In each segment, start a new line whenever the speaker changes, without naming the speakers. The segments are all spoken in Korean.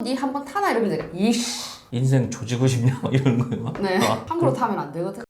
니 한번 타나? 이러면 내가 이씨.
인생 조지고 싶냐? 이런 거요.
네.
아,
함부로 타면 안 되거든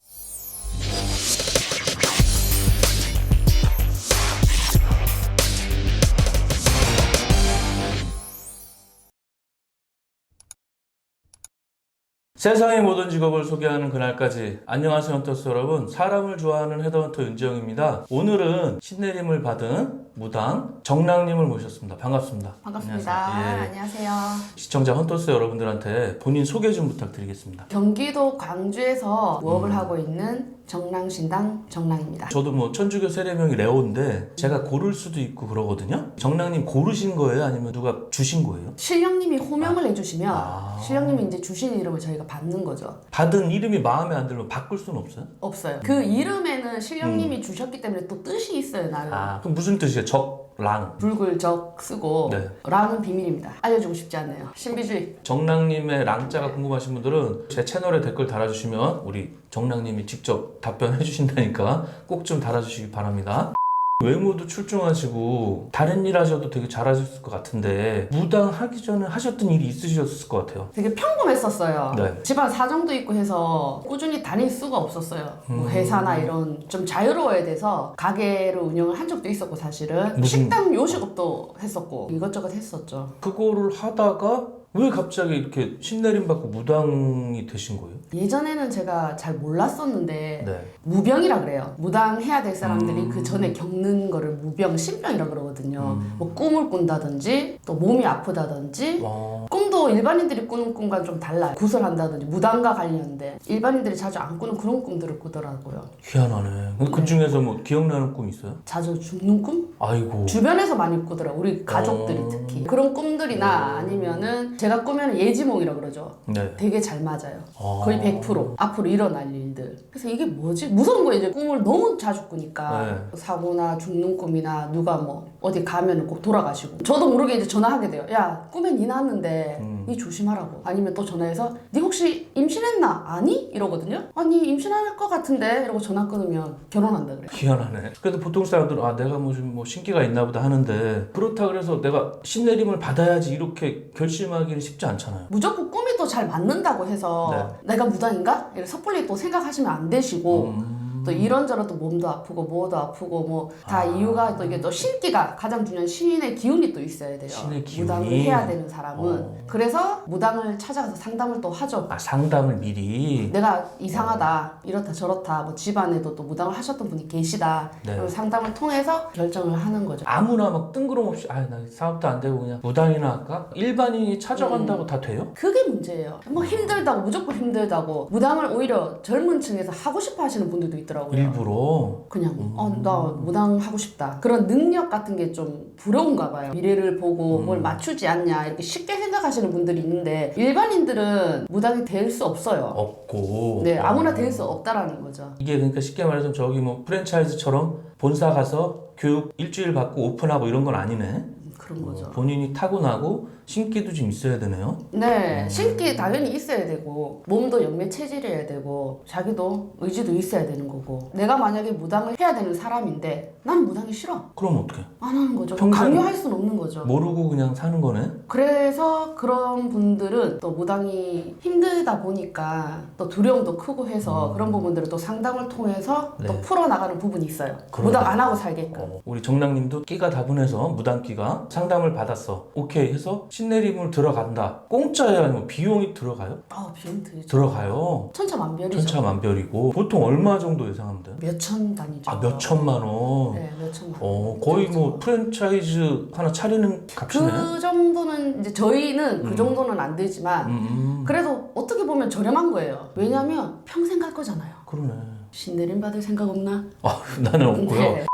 세상의 모든 직업을 소개하는 그날까지 안녕하세요 헌터스 여러분. 사람을 좋아하는 헤드헌터 윤지영입니다. 오늘은 신내림을 받은 무당 정랑님을 모셨습니다. 반갑습니다.
반갑습니다.
안녕하세요. 예.
안녕하세요.
시청자 헌터스 여러분들한테 본인 소개 좀 부탁드리겠습니다.
경기도 광주에서
음.
무업을 하고 있는 정랑신당 정랑입니다.
저도 뭐 천주교 세례명이 레오인데 제가 고를 수도 있고 그러거든요. 정랑님 고르신 거예요? 아니면 누가 주신 거예요?
신령님이 호명을 해주시면
아.
신령님이 이제 주신 이름을 저희가 받는 거죠
받은 이름이 마음에 안 들면 바꿀 수는 없어요?
없어요 그 이름에는 신령님이 주셨기 때문에 또 뜻이 있어요
음. 아 그럼 무슨 뜻이에요? 적랑
불굴적 쓰고
네.
랑은 비밀입니다 알려주고 싶지 않네요 신비주의
정랑님의 랑자가 궁금하신 분들은 제 채널에 댓글 달아주시면 우리 정랑님이 직접 답변해 주신다니까 꼭 좀 달아주시기 바랍니다. 외모도 출중하시고 다른 일 하셔도 되게 잘하셨을 것 같은데 무당 하기 전에 하셨던 일이 있으셨을 것 같아요.
되게 평범했었어요.
네.
집안 사정도 있고 해서 꾸준히 다닐 수가 없었어요. 뭐
음.
회사나 이런 좀 자유로워야 돼서 가게를 운영을 한 적도 있었고 사실은
무슨-
식당 요식업도 했었고 이것저것 했었죠.
그거를 하다가 왜 갑자기 이렇게 신내림 받고 무당이 되신 거예요?
예전에는 제가 잘 몰랐었는데
네.
무병이라 그래요. 무당해야 될 사람들이
음.
그 전에 겪는 거를 무병, 신병이라 그러거든요.
음.
뭐 꿈을 꾼다든지 또 몸이 아프다든지
와.
꿈도 일반인들이 꾸는 꿈과 좀 달라요. 구슬한다든지 무당과 관련된 일반인들이 자주 안 꾸는 그런 꿈들을 꾸더라고요.
희한하네. 근데 그 중에서 뭐 기억나는 꿈 있어요?
자주 죽는 꿈?
아이고.
주변에서 많이 꾸더라. 우리 가족들이
어.
특히 그런 꿈들이나 아니면은 제가 꾸면 예지몽이라 그러죠.
네.
되게 잘 맞아요.
아.
거의 100% 앞으로 일어날 일들. 그래서 이게 뭐지? 무서운 거예요. 이제 꿈을 너무 자주 꾸니까
네.
사고나 죽는 꿈이나 누가 뭐 어디 가면은 꼭 돌아가시고. 저도 모르게 이제 전화하게 돼요. 야 꿈에 니 났는데
음.
니 조심하라고. 아니면 또 전화해서 니 혹시 임신했나? 아니? 이러거든요. 아니 임신할 것 같은데 이러고 전화 끊으면 결혼한다 그래.
희한하네. 그래도 보통 사람들은 아 내가 뭐좀뭐 신기가 있나 보다 하는데 그렇다 그래서 내가 신내림을 받아야지 이렇게 결심하기 는 쉽지 않잖아요.
무조건 꿈이 또 잘 맞는다고 해서
네.
내가 무당인가? 이렇게 섣불리 또 생각하시면 안 되시고
음.
또 이런저런 또 몸도 아프고 뭐도 아프고 뭐다
아.
이유가 또 이게 또 신기가 가장 중요한 신의 기운이 또 있어야 돼요.
신의 기운이.
무당을 해야 되는 사람은
어.
그래서 무당을 찾아가서 상담을 또 하죠.
아 상담을 미리.
내가 이상하다 이렇다 저렇다 뭐 집안에도 또 무당을 하셨던 분이 계시다
네.
그리고 상담을 통해서 결정을 하는 거죠.
아무나 막 뜬구름없이 아 나 사업도 안 되고 그냥 무당이나 할까? 일반인이 찾아간다고 다 돼요?
그게 문제예요. 뭐 힘들다고 무조건 힘들다고 무당을 오히려 젊은 층에서 하고 싶어 하시는 분들도 있더라고요.
일부러.
그냥
음.
어, 나 무당 하고 싶다 그런 능력 같은 게 좀 부러운가 봐요 미래를 보고
음.
뭘 맞추지 않냐 이렇게 쉽게 생각하시는 분들이 있는데 일반인들은 무당이 될 수 없어요
없고.
네 아무나
어.
될수 없다라는 거죠
이게 그러니까 쉽게 말해서 저기 뭐 프랜차이즈처럼 본사 가서 교육 일주일 받고 오픈하고 이런 건 아니네.
음, 그런 거죠
어, 본인이 타고나고 신기도 좀 있어야 되네요.
네
음.
신기 당연히 있어야 되고 몸도 영매 체질이어야 되고 자기도 의지도 있어야 되는 거고 내가 만약에 무당을 해야 되는 사람인데 나는 무당이 싫어
그럼 어떻게?
안 하는 거죠
평생-
강요할 수는 없는 거죠
모르고 그냥 사는 거네.
그래서 그런 분들은 또 무당이 힘들다 보니까 또 두려움도 크고 해서 그런 부분들을 또 상담을 통해서 또
음. 네.
풀어나가는 부분이 있어요.
그러네.
무당 안 하고 살게끔.
어, 우리 정랑님도 끼가 다분해서 무당끼가 상담을 받았어. 오케이 해서 신내림을 들어간다. 공짜야 아니면 비용이 들어가요?
아, 비용 들죠.
들어가요.
천차만별이죠.
천차만별이고 보통 얼마 정도 예상하면 돼요?
몇천 단위죠.
아 몇 천만 원.
네, 몇 천만.
어 거의 뭐 프랜차이즈 하나 차리는 값이네.
그 정도는 이제 저희는
음.
그 정도는 안 되지만
음, 음.
그래도 어떻게 보면 저렴한 거예요. 왜냐면 평생 갈 거잖아요.
그러네.
신내림 받을 생각 없나?
아 나는 없고요.
네,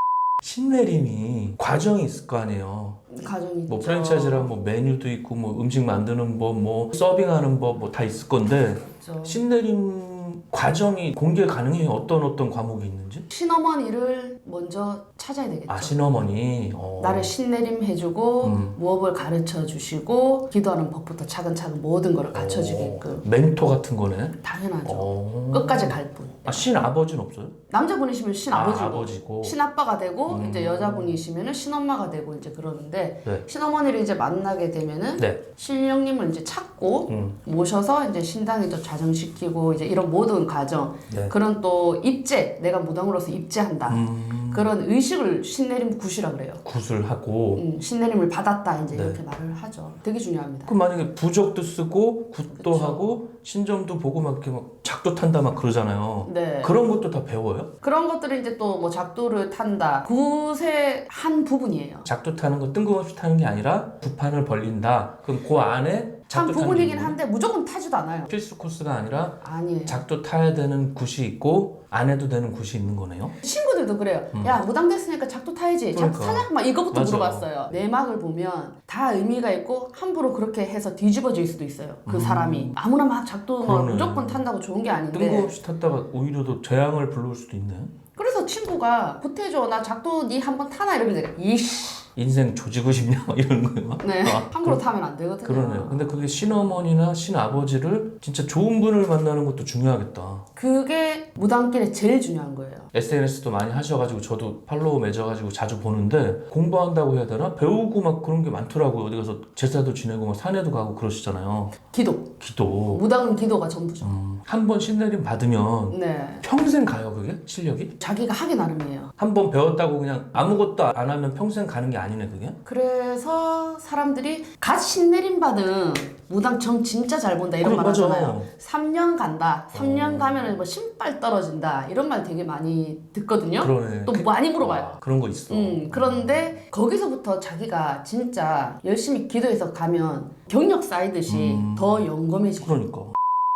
신내림이 과정이 있을 거 아니에요.
가정이
뭐. 프랜차이즈랑 뭐 메뉴도 있고 뭐 음식 만드는 법, 뭐 서빙하는 법 뭐 다 있을 건데. 신내림 과정이 공개 가능해요? 어떤 어떤 과목이 있는지?
신어머니를 먼저 찾아야 되겠죠.
아 신어머니. 어.
나를 신내림 해주고
음.
무업을 가르쳐 주시고 기도하는 법부터 차근차근 모든 걸 갖춰 주게끔
어, 멘토 같은 거네.
당연하죠.
어.
끝까지 갈 뿐.
아, 신아버지는 없어요?
남자분이시면 신아버지고
아, 아버지고.
신아빠가 되고
음.
이제 여자분이시면은 신엄마가 되고 이제 그러는데
네.
신어머니를 이제 만나게 되면은
네.
신령님을 이제 찾고
음.
모셔서 이제 신당에 또 좌정시키고 이제 이런 모든 과정
네.
그런 또 입제 내가 무당으로서 입제한다
음.
그런 의식을 신내림 굿이라 그래요.
굿을하고
음, 신내림을 받았다 이제
네.
이렇게 말을 하죠. 되게 중요합니다.
그럼 만약에 부적도 쓰고 굿도
그쵸.
하고 신점도 보고 막 이렇게 막 작도 탄다 막 그러잖아요.
네.
그런 것도 다 배워요?
그런 것들이 이제 또 뭐 작두를 탄다. 굿의 한 부분이에요.
작도 타는 거 뜬금없이 타는 게 아니라 두 판을 벌린다. 그럼 그 안에
한
작도 타는
부분이긴 한데 무조건 타지도 않아요.
필수 코스가 아니라
아니에요.
작도 타야 되는 굿이 있고 안 해도 되는 굿이 있는 거네요.
친구들도 그래요. 야 무당 됐으니까 작두 타야지.
음. 그러니까.
타냐? 막 이거부터
맞아.
물어봤어요. 내막을 보면 다 의미가 있고 함부로 그렇게 해서 뒤집어질 수도 있어요. 그 사람이 아무나 막 작두 막
음. 그러네.
무조건 탄다고 좋은 게 아닌데.
뜬금없이 탔다가 오히려 더 재앙을 불러올 수도 있네.
그 래서 친구가 보태줘 나 작두 니 한번 타나 이러면 내가 이씨.
인생 조지고 싶냐 막 이런 거예요.
네.
아,
함부로 타면 안 되거든요.
그러네요. 근데 그게 신어머니나 신아버지를 진짜 좋은 분을 만나는 것도 중요하겠다.
그게 무당길에 제일 중요한 거예요.
SNS도 많이 하셔가지고 저도 팔로우 맺어가지고 자주 보는데 공부한다고 해야 되나? 배우고 막 그런 게 많더라고요. 어디 가서 제사도 지내고 막 산에도 가고 그러시잖아요.
기도.
기도.
무당은 기도가 전부죠.
음, 한번 신내림 받으면
네.
평생 가요 그게 실력이?
자기가 하기 나름이에요.
한 번 배웠다고 그냥 아무것도 안 하면 평생 가는 게 아니네 그게?
그래서 사람들이 갓 신내림 받은 무당 정 진짜 잘 본다 이런
그래,
말
맞아.
하잖아요. 3년 간다. 3년
어.
가면은 뭐 신발 떨어진다. 이런 말 되게 많이 듣거든요.
그러네.
또
그-
많이 물어봐요.
아, 그런 거 있어.
음, 그런데 거기서부터 자기가 진짜 열심히 기도해서 가면 경력 쌓이듯이
음.
더 영검해지죠.
그러니까.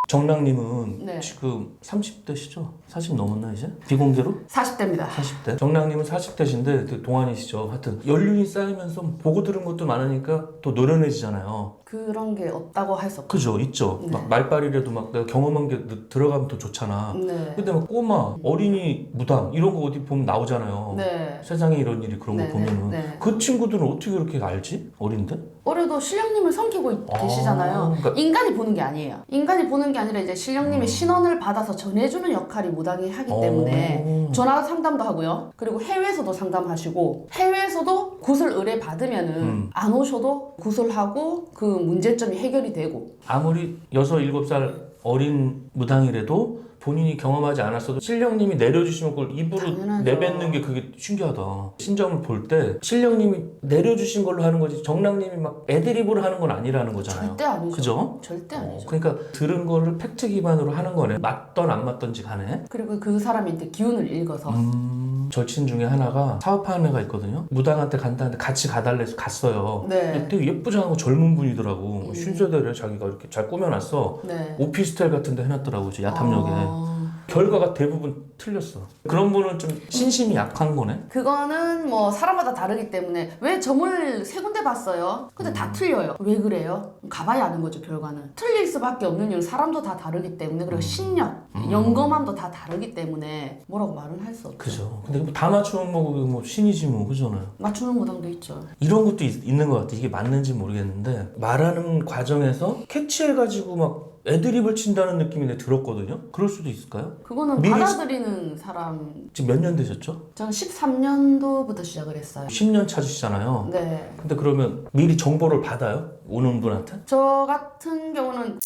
정랑님은
네.
지금 30대시죠? 40 넘었나 이제? 비공개로?
40대입니다.
40대. 정랑님은 40대신데 동안이시죠. 하여튼 연륜이 쌓이면서 보고 들은 것도 많으니까 또 노련해지잖아요.
그런 게 없다고 할 수 없고.
그죠? 있죠.
네.
막 말빨이라도 막 내가 경험한 게 들어가면 더 좋잖아.
네.
근데 막 꼬마, 어린이 무당 이런 거 어디 보면 나오잖아요.
네.
세상에 이런 일이 그런
네,
거 보면은
네, 네.
그 친구들은 어떻게 그렇게 알지? 어린데?
올해도 신령님을 섬기고 있-
아,
계시잖아요.
그러니까-
인간이 보는 게 아니에요. 인간이 보는 게 아니라 이제 신령님의
음.
신원을 받아서 전해주는 역할이 무당이 하기 때문에
어.
전화 상담도 하고요. 그리고 해외에서도 상담하시고 해외에서도 굿을 의뢰 받으면은
음.
안 오셔도 굿을 하고 그 문제점이 해결이 되고
아무리 여섯 일곱 살 어린 무당이라도 본인이 경험하지 않았어도 신령님이 내려주시면 그걸 입으로
당연하죠.
내뱉는 게 그게 신기하다. 신점을 볼 때 신령님이 내려주신 걸로 하는 거지 정랑님이 막 애드립으로 하는 건 아니라는 거잖아요.
절대 아니죠.
그죠?
절대
어,
아니죠.
그러니까 들은 거를 팩트 기반으로 하는 거네. 맞던 안 맞던지 간에.
그리고 그 사람한테 기운을 읽어서
음, 절친 중에 하나가 사업하는 애가 있거든요. 무당한테 간다는데 같이 가달래 서 갔어요.
네.
되게 예쁘장하고 젊은 분이더라고.
음.
신세대를 자기가 이렇게 잘 꾸며놨어.
네.
오피스텔 같은 데 해놨더라고, 저 야탐역에.
어,
결과가 대부분 틀렸어. 그런 분은 좀 신심이 약한 거네?
그거는 뭐 사람마다 다르기 때문에 왜 점을 세 군데 봤어요? 근데
음.
다 틀려요. 왜 그래요? 가봐야 아는 거죠 결과는. 틀릴 수밖에 없는 이유는 사람도 다 다르기 때문에 그리고 신력,
음.
영검함도 다 다르기 때문에 뭐라고 말은 할 수 없죠.
그죠. 근데 뭐다 맞추면 뭐, 그게 뭐 신이지 뭐, 그잖아요.
맞추는 무당도 있죠.
이런 것도 있, 는것 같아. 이게 맞는지 모르겠는데, 말하는 과정에서 캐치해가지고 막 애드립을 친다는 느낌이 내 들었거든요? 그럴 수도 있을까요?
그거는
미리
받아들이는 사람.
지금 몇 년 되셨죠?
저는 13년도부터 시작을 했어요.
10년 차시잖아요.
네.
근데 그러면 미리 정보를 받아요? 오는 분한테?
저 같은 경우는